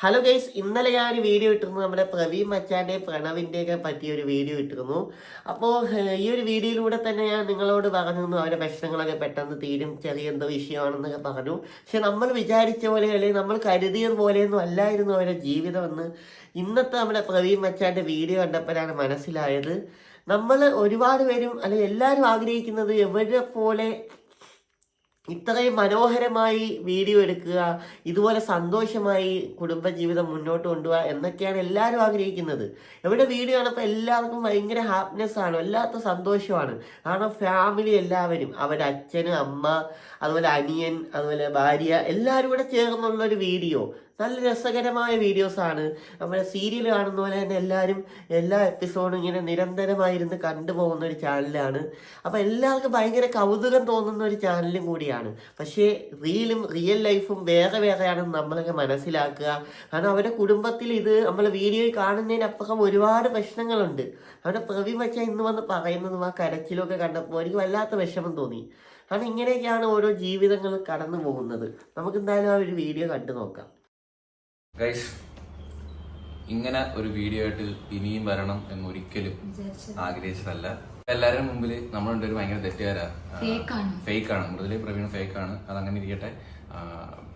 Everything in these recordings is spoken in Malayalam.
ഹലോ ഗൈസ് ഇന്നലെ ഞാൻ ഒരു വീഡിയോ ഇട്ടിരുന്നു. നമ്മുടെ പ്രവീൺ മച്ചാന്റെ പ്രണവിന്റെ ഒക്കെ പറ്റിയ ഒരു വീഡിയോ ഇട്ടിരുന്നു. അപ്പോൾ ഈ ഒരു വീഡിയോയിലൂടെ തന്നെ ഞാൻ നിങ്ങളോട് പറഞ്ഞിരുന്നു അവരുടെ പ്രശ്നങ്ങളൊക്കെ പെട്ടെന്ന് തീരും ചെറിയ എന്തോ വിഷയമാണെന്നൊക്കെ പറഞ്ഞു. പക്ഷെ നമ്മൾ വിചാരിച്ച പോലെ അല്ലെങ്കിൽ നമ്മൾ കരുതിയത് പോലെയൊന്നും അല്ലായിരുന്നു അവരുടെ ജീവിതമെന്ന് ഇന്നത്തെ നമ്മുടെ പ്രവീൺ മച്ചാന്റെ വീഡിയോ കണ്ടപ്പോഴാണ് മനസ്സിലായത്. നമ്മൾ ഒരുപാട് പേരും അല്ലെങ്കിൽ എല്ലാവരും ആഗ്രഹിക്കുന്നത് എവരെ പോലെ ഇത്രയും മനോഹരമായി വീഡിയോ എടുക്കുക ഇതുപോലെ സന്തോഷമായി കുടുംബജീവിതം മുന്നോട്ട് കൊണ്ടുപോകുക എന്നൊക്കെയാണ് എല്ലാവരും ആഗ്രഹിക്കുന്നത്. എവിടെ വീഡിയോ കാണുമ്പോൾ എല്ലാവർക്കും ഭയങ്കര ഹാപ്പിനെസ് ആണ് വല്ലാത്ത സന്തോഷമാണ്. കാരണം ഫാമിലി എല്ലാവരും അവരുടെ അച്ഛന് അമ്മ അതുപോലെ അനിയൻ അതുപോലെ ഭാര്യ എല്ലാവരും കൂടെ ചേർന്നുള്ള ഒരു വീഡിയോ. നല്ല രസകരമായ വീഡിയോസ് ആണ് നമ്മുടെ സീരിയൽ കാണുന്ന പോലെ തന്നെ എല്ലാവരും എല്ലാ എപ്പിസോഡും ഇങ്ങനെ നിരന്തരമായിരുന്ന് കണ്ടുപോകുന്ന ഒരു ചാനലാണ് അപ്പോൾ എല്ലാവർക്കും ഭയങ്കര കൗതുകം തോന്നുന്ന ഒരു ചാനലും കൂടിയാണ്. പക്ഷേ റീലും റിയൽ ലൈഫും വേറെ വേറെയാണെന്ന് നമ്മളൊക്കെ മനസ്സിലാക്കുക. കാരണം അവരുടെ കുടുംബത്തിൽ ഇത് നമ്മൾ വീഡിയോയിൽ കാണുന്നതിനപ്പുറം ഒരുപാട് പ്രശ്നങ്ങളുണ്ട്. അവിടെ പ്രവി വച്ച ഇന്ന് വന്ന് പറയുന്നതും ആ കരച്ചിലൊക്കെ കണ്ടപ്പോൾ എനിക്ക് വല്ലാത്ത വിഷമം തോന്നി. കാരണം ഇങ്ങനെയൊക്കെയാണ് ഓരോ ജീവിതങ്ങൾ കടന്നു പോകുന്നത് നമുക്ക് എന്തായാലും ആ ഒരു വീഡിയോ കണ്ടു നോക്കാം ഗൈസ് ഇങ്ങനെ ഒരു വീഡിയോ ആയിട്ട് ഇനിയും വരണം എന്ന് ഒരിക്കലും ആഗ്രഹിച്ചതല്ല. എല്ലാവരുടെ മുമ്പിൽ നമ്മളുണ്ട് ഒരു ഭയങ്കര തെറ്റുകാരാ. ഫേക്ക് ആണ് മൃദുലി പ്രവീൺ ഫേക്ക് ആണ് അതങ്ങനെ ഇരിക്കട്ടെ.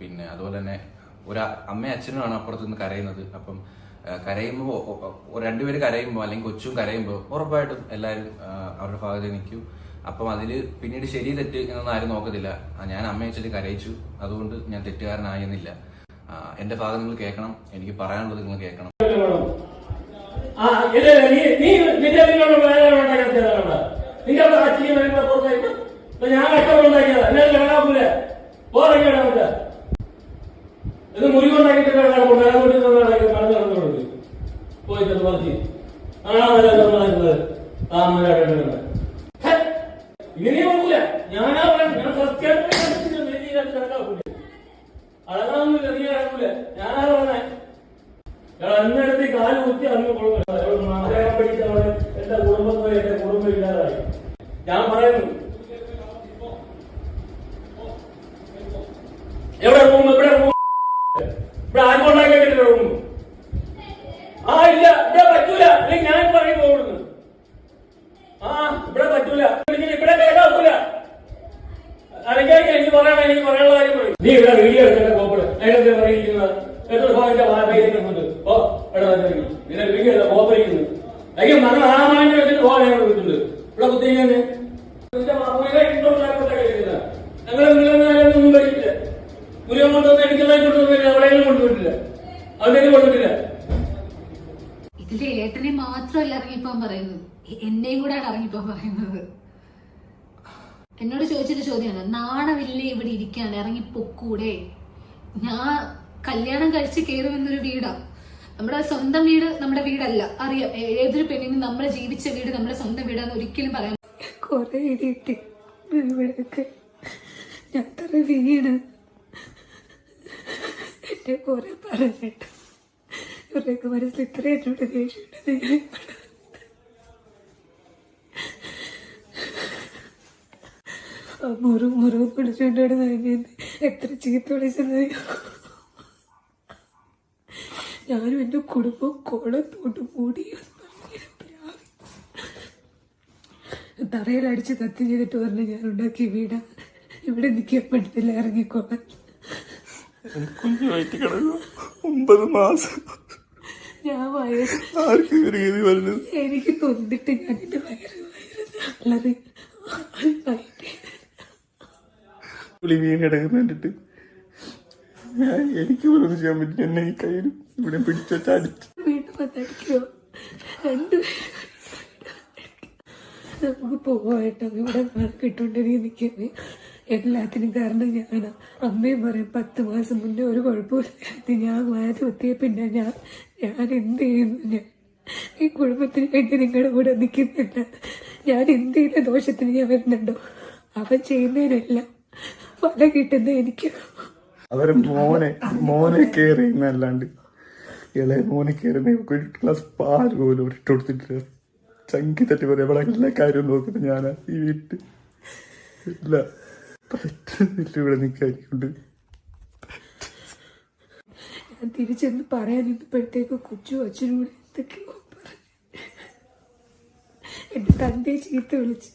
പിന്നെ അതുപോലെ തന്നെ ഒരു അമ്മയും അച്ഛനുമാണ് അപ്പുറത്ത് നിന്ന് കരയുന്നത്. അപ്പം കരയുമ്പോൾ രണ്ടുപേര് കരയുമ്പോൾ അല്ലെങ്കിൽ കൊച്ചും കരയുമ്പോൾ ഉറപ്പായിട്ടും എല്ലാവരും അവരുടെ ഭാഗത്ത് നിൽക്കും. അപ്പം അതിൽ പിന്നീട് ശരി തെറ്റ് എന്നൊന്നും ആരും നോക്കത്തില്ല. ഞാൻ അമ്മയെ വെച്ചിട്ട് കരയിച്ചു. അതുകൊണ്ട് ഞാൻ തെറ്റുകാരനായെന്നില്ല. എന്റെ ഭാഗം നിങ്ങൾ കേൾക്കണം. എനിക്ക് പറയാനുള്ളത് നിങ്ങൾ കേൾക്കണം. ആ ഇല്ല നീ നീ നിന്റെ നിന്നോട് അടങ്ങൂല ഞാനാ പറഞ്ഞേ അന്നെടുത്ത് കാൽ കുത്തി അന്ന് കൊള്ളുന്നു മലയാളം പഠിച്ചവൾ എന്റെ കുടുംബത്തിൽ എന്റെ കുടുംബം ഇല്ലാതായി. ഞാൻ പറയുന്നു. എവിടെ റൂം? ഇവിടെ റൂം? ഇവിടെ ആരും ഉണ്ടാക്കിയിട്ടില്ല റൂം. ആ ഇല്ല. ഇവിടെ പറ്റൂല. അല്ലെങ്കിൽ ഞാൻ പറയും പോകുന്നു ആ ഇവിടെ പറ്റൂല. ഇവിടെ കേൾക്കൂല അല്ലെങ്കിൽ എനിക്ക് പറയണം എനിക്ക് പറയാനുള്ള കാര്യം പറയും. നീ ഇവിടെ വീഡിയോ എടുക്കട്ടെ അതിനകത്ത് പറയുന്നത് എത്ര ഭാഗത്തെ ഓ എടുത്ത കോപ്പറിക്കുന്നു അയ്യോ ആമാന്റെ വെച്ചിട്ട് കൊണ്ടുപോയിട്ടില്ല ഇതിൽ ഏട്ടനെ മാത്രമല്ല ഇറങ്ങിപ്പോൻ പറയുന്നത്. എന്നെയും കൂടെയാണ് ഇറങ്ങിപ്പോൻ പറയുന്നത്. എന്നോട് ചോദിച്ചൊരു ചോദ്യമാണ് നാണമില്ലേ ഇവിടെ ഇരിക്കാൻ? ഇറങ്ങി പൊക്കൂടെ ഞാൻ കല്യാണം കഴിച്ച് കയറുമെന്നൊരു വീടാ. നമ്മുടെ സ്വന്തം വീട് നമ്മുടെ വീടല്ല. അറിയാം. ഏതൊരു പെണ്ണിനും നമ്മൾ ജീവിച്ച വീട് നമ്മുടെ സ്വന്തം വീടാന്ന് ഒരിക്കലും പറയാൻ കുറെ ഇടിയിട്ട് ഇവിടെയൊക്കെ. ഞാൻ തറ വീണ്. എന്നെ കുറെ പറഞ്ഞിട്ട്. ഇവരുടെയൊക്കെ മനസ്സിൽ ഇത്ര എന്നോട് ദേഷ്യമുണ്ട് മുറു മുറു പിടിച്ചുകൊണ്ടാണ് എന്നെ എത്ര ചീത്ത വിളിച്ചത് ഞാനും എന്റെ കുടുംബം കുളത്തോട്ട് മൂടി തറയിലടിച്ച് കത്തി ചെയ്തിട്ട് പറഞ്ഞു ഞാൻ ഉണ്ടാക്കി വീട. ഇവിടെ നിൽക്കാൻ പറ്റത്തില്ല ഇറങ്ങിക്കോളാൻ. ഒമ്പത് മാസം. ഞാൻ വയറ് എനിക്ക് തൊന്നിട്ട് ഞാൻ എന്റെ വയറ് വയറ് അല്ലാതെ പുളി വീണിടങ്ങുന്ന കണ്ടിട്ട്. എനിക്ക് പോലും ചെയ്യാൻ പറ്റില്ല. എന്നെ ഈ കയ്യിൽ ഇവിടെ പിടിച്ചോട്ട് അടിച്ചു. നമുക്ക് പോവാട്ടോ ഇവിടെ കിട്ടുകൊണ്ടിരിക്കും നിൽക്കുന്നത് എല്ലാത്തിനും കാരണം ഞാനാ അമ്മയും പറയും പത്ത് മാസം മുന്നേ ഒരു കുഴപ്പമില്ല ഞാൻ വായ കുത്തിയ പിന്നെ ഞാൻ ഞാൻ എന്ത് ചെയ്യുന്നു? ഞാൻ ഈ കുടുംബത്തിന് വേണ്ടി നിങ്ങളുടെ കൂടെ നിൽക്കുന്നില്ല. ഞാൻ എന്ത് ചെയ്യുന്ന ദോഷത്തിന് ഞാൻ വരുന്നുണ്ടോ? അവൻ ചെയ്യുന്നതിനെല്ലാം ഫലം കിട്ടുന്നു എനിക്ക്. അവരെ മോനെ മോനെ കെയർ ചെയ്യുന്നല്ലാണ്ട് ഇളയ മോനെ കെയർ ചെയ്യുന്ന ഒരു ഗ്ലാസ് പാൽ പോലും ഇട്ട് കൊടുത്തിട്ടില്ല. ചങ്കി തട്ടി പോലെ ഇവിടെ എല്ലാ കാര്യവും നോക്കുന്നത് ഞാനാ ഈ വീട്ടിൽ. ഇല്ല. പറ്റുന്നില്ല ഇവിടെ നിൽക്കാൻ കൊണ്ട് ഞാൻ തിരിച്ചെന്ന് പറയാൻ ഇപ്പോഴത്തേക്ക് കൊച്ചു അച്ഛനോട് എന്തൊക്കെയോ പറഞ്ഞു. എന്റെ തന്റെ ചീത്ത വിളിച്ച്.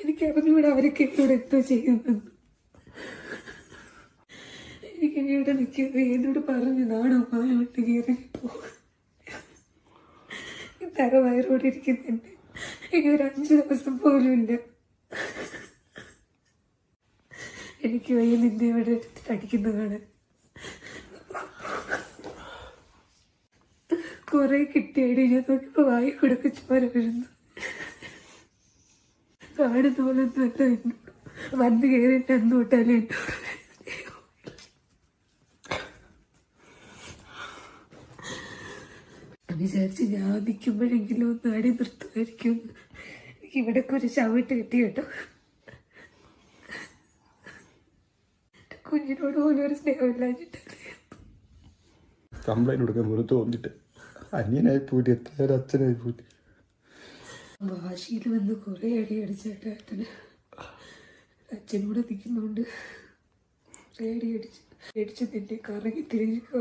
എനിക്ക് അറിഞ്ഞൂടെ അവരൊക്കെ എന്നോട് എന്തോ ചെയ്യുന്നത്? എനിക്ക് ഇവിടെ നിൽക്കുന്നത് എന്നോട് പറഞ്ഞു നാടോ മായോട്ട് കയറി പോകും തറ വയറോടെ ഇരിക്കുന്നുണ്ട്. ഇനി ഒരു അഞ്ചു ദിവസം പോലും ഇല്ല. എനിക്ക് വയ്യ നിന്നെ ഇവിടെ എടുത്തിട്ട് അടിക്കുന്നതാണ് കുറെ കിട്ടിയടി. ഞാൻ നോക്കിപ്പോ വായി കൊടുക്കുന്നു കാണുന്ന തോന്നുന്നു വന്ന് കയറിട്ട് എന്ത് കൂട്ടാലും വിചാരിച്ച് ഞാൻ നിൽക്കുമ്പോഴെങ്കിലും ഒന്ന് അടി നിർത്തുമായിരിക്കും. എനിക്ക് ഇവിടെ ഒരു ചവിട്ട് കിട്ടി കേട്ടോ. കുഞ്ഞിനോട് പോലും ഒരു സ്നേഹമില്ലാഞ്ഞിട്ട് കംപ്ലൈന്റ് കൊടുക്കാൻ വെറുതെ തോന്നിട്ട് അനിയനായി പോയിട്ട് എത്ര അച്ഛനായി പോയിട്ട്? വാശിയിൽ വന്ന് അടി അടിച്ചിട്ട് ഏട്ടന് അച്ഛനോട് നിൽക്കുന്നുണ്ട് കുറെ അടി അടിച്ച് കറങ്ങി തിരിഞ്ഞു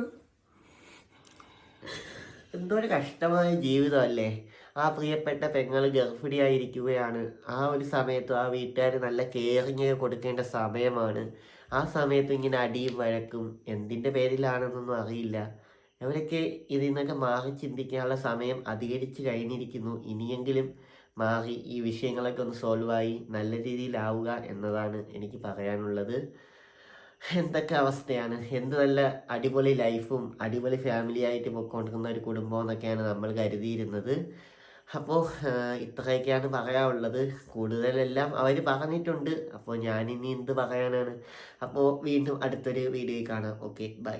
എന്തോ ഒരു കഷ്ടമായ ജീവിതമല്ലേ? ആ പ്രിയപ്പെട്ട പെങ്ങൾ ഗർഭിണിയായിരിക്കുകയാണ്. ആ ഒരു സമയത്ത് ആ വീട്ടുകാർ നല്ല കെയറിങ് കൊടുക്കേണ്ട സമയമാണ്. ആ സമയത്ത് ഇങ്ങനെ അടിയും വഴക്കും എന്തിന്റെ പേരിലാണെന്നൊന്നും അറിയില്ല. അവരൊക്കെ ഇതിൽ നിന്നൊക്കെ മാറി ചിന്തിക്കാനുള്ള സമയം അധികരിച്ച് കഴിഞ്ഞിരിക്കുന്നു. ഇനിയെങ്കിലും മാറി ഈ വിഷയങ്ങളൊക്കെ ഒന്ന് സോൾവായി നല്ല രീതിയിലാവുക എന്നതാണ് എനിക്ക് പറയാനുള്ളത്. എന്തൊക്കെ അവസ്ഥയാണ്? എന്ത് നല്ല അടിപൊളി ലൈഫും അടിപൊളി ഫാമിലി ആയിട്ട് പോയിക്കൊണ്ടിരുന്ന ഒരു കുടുംബം എന്നൊക്കെയാണ് നമ്മൾ കരുതിയിരുന്നത്. അപ്പോൾ ഇത്രയൊക്കെയാണ് പറയാനുള്ളത്. കൂടുതലെല്ലാം അവർ പറഞ്ഞിട്ടുണ്ട്. അപ്പോൾ ഞാനിനി എന്ത് പറയാനാണ്? അപ്പോൾ വീണ്ടും അടുത്തൊരു വീഡിയോയിൽ കാണാം. Okay bye